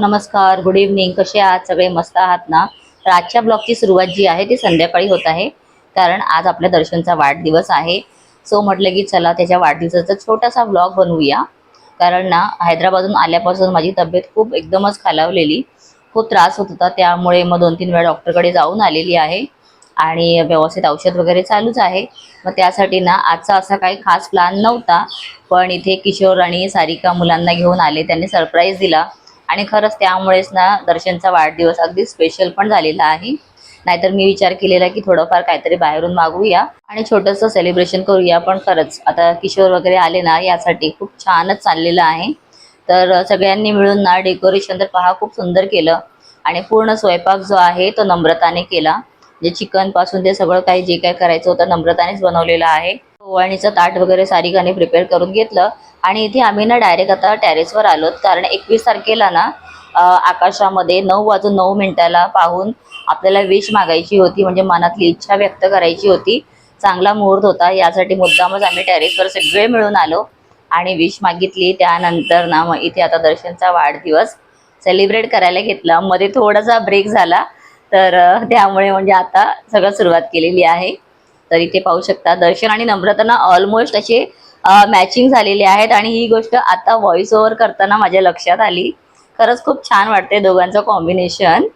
नमस्कार good evening कसे आहात? सगळे मस्त आहात ना? तर आजच्या ब्लॉगची सुरुवात जी आहे ती संध्याकाळी होत आहे. कारण आज आपल्या दर्शनचा वाढदिवस आहे. सो म्हटलं की चला त्याच्या वाढदिवसाचा छोटासा ब्लॉग बनवूया. कारण ना हैदराबादहून आल्यापासून माझी तब्येत खूप एकदमच खालावलेली. खूप त्रास होत होता. त्यामुळे मग दोन तीन वेळा डॉक्टरकडे जाऊन आलेली आहे. आणि व्यवस्थित औषध वगैरे चालूच आहे. मग त्यासाठी ना आजचा असा काही खास प्लॅन नव्हता. पण इथे किशोर आणि सारिका मुलांना घेऊन आले. त्यांनी सरप्राईज दिला. आणि खरंच त्यामुळेच ना दर्शनचा वाढदिवस अगदी स्पेशल पण झालेला आहे. नाहीतर मी विचार केलेला की थोडंफार काहीतरी बाहेरून मागूया आणि छोटंसं सेलिब्रेशन करूया. पण खरंच आता किशोर वगैरे आले ना यासाठी खूप छानच चाललेलं आहे. तर सगळ्यांनी मिळून ना डेकोरेशन तर पहा खूप सुंदर केलं. आणि पूर्ण स्वयंपाक जो आहे तो नम्रताने केला. म्हणजे चिकनपासून ते सगळं काही जे काय करायचं होतं नम्रतानेच बनवलेलं आहे. ओवाळणीचं ताट वगैरे सारिकाने प्रिपेअर करून घेतलं. आणि इथे आम्ही ना डायरेक्ट आता टेरेसवर आलोत. कारण एकवीस तारखेला ना आकाशामध्ये नऊ वाजून नऊ मिनिटाला पाहून आपल्याला विश मागायची होती. म्हणजे मनातली इच्छा व्यक्त करायची होती. चांगला मुहूर्त होता. यासाठी मुद्दामच आम्ही टेरेसवर सगळे मिळून आलो आणि विश मागितली. त्यानंतर ना मग इथे आता दर्शनचा वाढदिवस सेलिब्रेट करायला घेतला. मध्ये थोडासा ब्रेक झाला. तर त्यामुळे म्हणजे आता सगळं सुरुवात केलेली आहे. तर इथे पाहू शकता दर्शन आणि नम्रताना ऑलमोस्ट असे मॅचिंग झालेली आहेत आणि ही गोष्ट आता व्हॉइस ओव्हर करताना माझ्या लक्षात आली. खरंच खूप छान वाटते दोघांचं कॉम्बिनेशन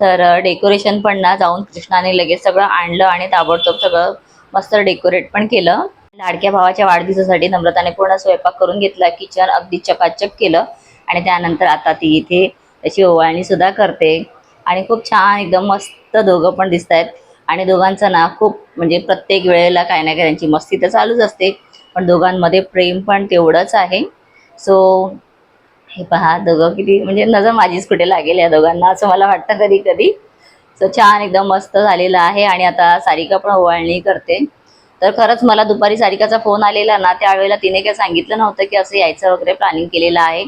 तर डेकोरेशन पण ना जाऊन कृष्णाने लगेच सगळं आणलं आणि ताबडतोब सगळं मस्त डेकोरेट पण केलं. लाडक्या भावाच्या वाढदिवसासाठी नम्रताने पूर्ण स्वयंपाक करून घेतला किचन अगदी चकाचक केलं आणि त्यानंतर आता ती इथे अशी ओवाळणी सुद्धा करते. आणि खूप छान एकदम मस्त दोघं पण दिसत आहेत आणि दोघांचं ना खूप म्हणजे प्रत्येक वेळेला काही ना काही त्यांची मस्ती तर चालूच असते. पण दोघांमध्ये प्रेम पण तेवढंच आहे. सो हे पहा दोघं किती म्हणजे नजर माझीच कुठे लागेल या दोघांना असं मला वाटतं कधी कधी सो छान एकदम मस्त झालेलं आहे आणि आता सारिका पण ओवाळणी करते. तर खरंच मला दुपारी सारिकाचा फोन आलेला ना त्यावेळेला तिने काही सांगितलं नव्हतं की असं यायचं वगैरे प्लॅनिंग केलेलं आहे.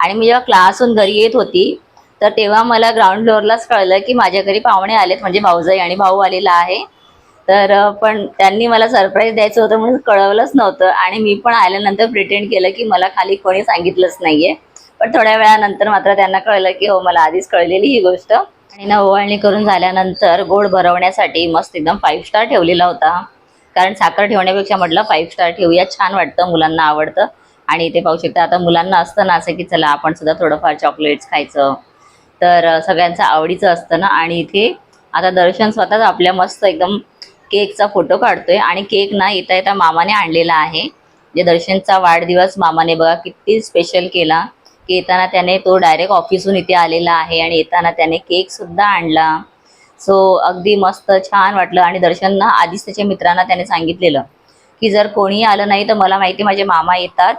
आणि मी जेव्हा क्लासहून घरी येत होती तर तेव्हा मला ग्राउंड फ्लोअरलाच कळलं की माझ्या घरी पाहुणे आलेत म्हणजे भाऊजाई आणि भाऊ आलेला आहे. तर पण त्यांनी मला सरप्राईज द्यायचं होतं म्हणून कळवलंच नव्हतं. आणि मी पण आल्यानंतर प्रिटेंड केलं की मला खाली कोणी सांगितलंच नाहीये. पण थोड्या वेळानंतर मात्र त्यांना कळलं की हो मला आधीच कळलेली ही गोष्ट. आणि ना ओवाळणी करून झाल्यानंतर गोड भरवण्यासाठी मस्त एकदम फाईव्ह स्टार ठेवलेला होता. कारण साखर ठेवण्यापेक्षा म्हटलं फाईव्ह स्टार ठेवूया छान वाटतं मुलांना आवडतं. आणि इथे पाहू शकता आता मुलांना असतं ना असं की चला आपण सुद्धा थोडंफार चॉकलेट्स खायचं. तर सगळ्यांचं आवडीचं असतं ना. आणि इथे आता दर्शन स्वतःच आपल्या मस्त एकदम केकचा फोटो काढतोय आणि केक ना येता येता मामाने आणलेला आहे. जे दर्शनचा वाढदिवस मामाने बघा किती स्पेशल केला. की येताना त्याने तो डायरेक्ट ऑफिसहून इथे आलेला आहे आणि येताना त्याने केक सुद्धा आणला. सो अगदी मस्त छान वाटलं. आणि दर्शन ना आधीच त्याच्या मित्रांना त्याने सांगितलेलं. की जर कोणी आलं नाही तर मला माहिती माझे मामा येतात.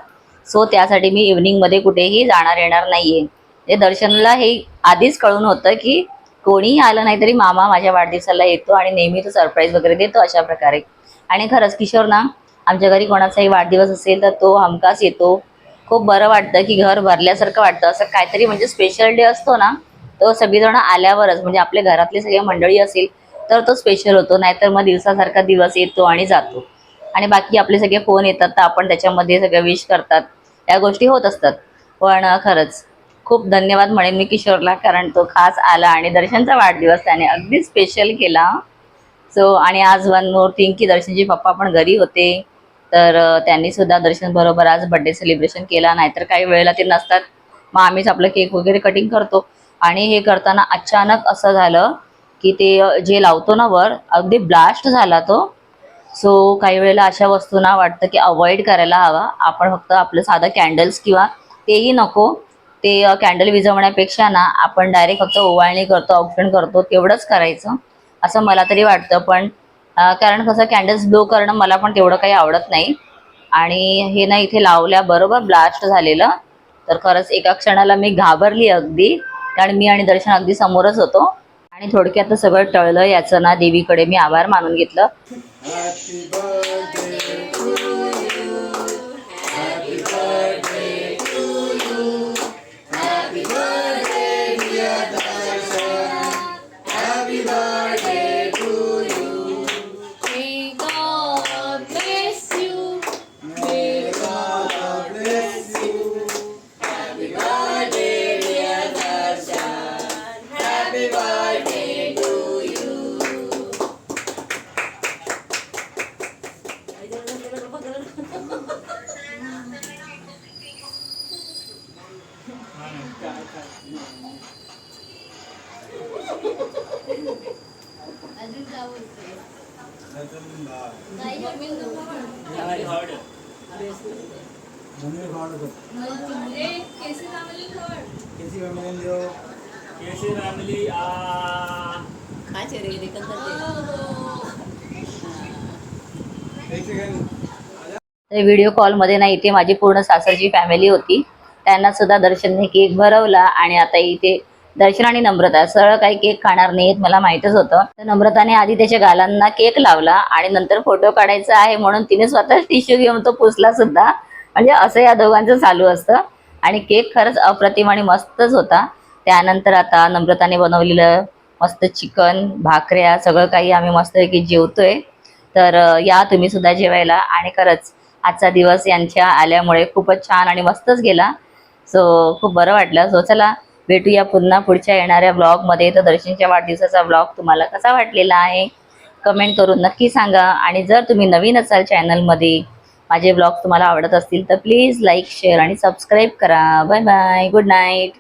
सो त्यासाठी मी इव्हनिंगमध्ये कुठेही जाणार येणार नाहीये. ते दर्शनला हे आधीच कळून होतं की कोणीही आलं नाही तरी मामा माझ्या वाढदिवसाला येतो आणि नेहमी तो सरप्राईज वगैरे देतो अशा प्रकारे. आणि खरंच किशोर ना आमच्या घरी कोणाचाही वाढदिवस असेल तर तो हमखास येतो. खूप बरं वाटतं की घर भरल्यासारखं वाटतं. असं काहीतरी म्हणजे स्पेशल डे असतो ना तो सगळीजण आल्यावरच म्हणजे आपल्या घरातली सगळी मंडळी असेल तर तो स्पेशल होतो. नाहीतर मग दिवसासारखा दिवस येतो आणि जातो. आणि बाकी आपले सगळे फोन येतात तर आपण त्याच्यामध्ये सगळं विश करतात. या गोष्टी होत असतात. पण खरंच खूप धन्यवाद म्हणेन मी किशोरला कारण तो खास आला आणि दर्शनचा वाढदिवस त्याने अगदी स्पेशल केला. सो आणि आज वन मोर थिंग की दर्शनचे पप्पा पण घरी होते तर त्यांनी सुद्धा दर्शन बरोबर आज बर्थडे सेलिब्रेशन केला नाहीतर काही वेळेला ते नसतात. मग आम्हीच आपलं केक वगैरे कटिंग करतो. आणि हे करताना अचानक असं झालं की ते जे लावतो ना वर अगदी ब्लास्ट झाला तो. सो काही वेळेला अशा वस्तूंना वाटतं की अवॉइड करायला हवा. आपण फक्त आपलं साधं कॅन्डल्स किंवा तेही नको. ते कॅन्डल विझवण्यापेक्षा ना आपण डायरेक्ट फक्त ओवाळणी करतो ऑप्शन करतो तेवढंच करायचं असं मला तरी वाटतं. पण कारण कसं कॅन्डल्स ब्लो करणं मला पण तेवढं काही आवडत नाही. आणि हे ना इथे लावल्या बरोबर ब्लास्ट झालेलं. तर खरंच एका क्षणाला मी घाबरली अगदी. कारण मी आणि दर्शन अगदी समोरच होतो. आणि थोडक्यात सगळं टळलं याचं ना देवीकडे मी आभार मानून घेतलं. कैसी फॅमिली खबर कैसी फैमिली आ. तर व्हिडिओ कॉलमध्ये नाही इथे माझी पूर्ण सासरची फॅमिली होती. त्यांना सुद्धा दर्शनने केक भरवला आणि आता इथे दर्शन आणि नम्रता सरळ काही केक खाणार नाहीत मला माहीतच होतं. तर नम्रताने आधी त्याच्या गालांना केक लावला आणि नंतर फोटो काढायचा आहे म्हणून तिने स्वतःच टिश्यू घेऊन तो पुसला सुद्धा. म्हणजे असं या दोघांचं चालू असतं. आणि केक खरंच अप्रतिम आणि मस्तच होता. त्यानंतर आता नम्रताने बनवलेलं मस्त चिकन भाकऱ्या सगळं काही आम्ही मस्तपैकी जेवतोय. तर या तुम्ही सुद्धा जेवायला. आणि खरंच आजचा दिवस यांच्या आल्यामुळे खूपच छान आणि मस्तच गेला. सो खूप बरं वाटलं. सो चला भेटूया पुन्हा पुढच्या येणाऱ्या ब्लॉगमध्ये तर दर्शनच्या वाढदिवसाचा ब्लॉग तुम्हाला कसा वाटलेला आहे? कमेंट करून नक्की सांगा. आणि जर तुम्ही नवीन असाल चॅनलमध्ये माझे ब्लॉग तुम्हाला आवडत असतील तर प्लीज लाईक शेअर आणि सबस्क्राईब करा. Bye bye good night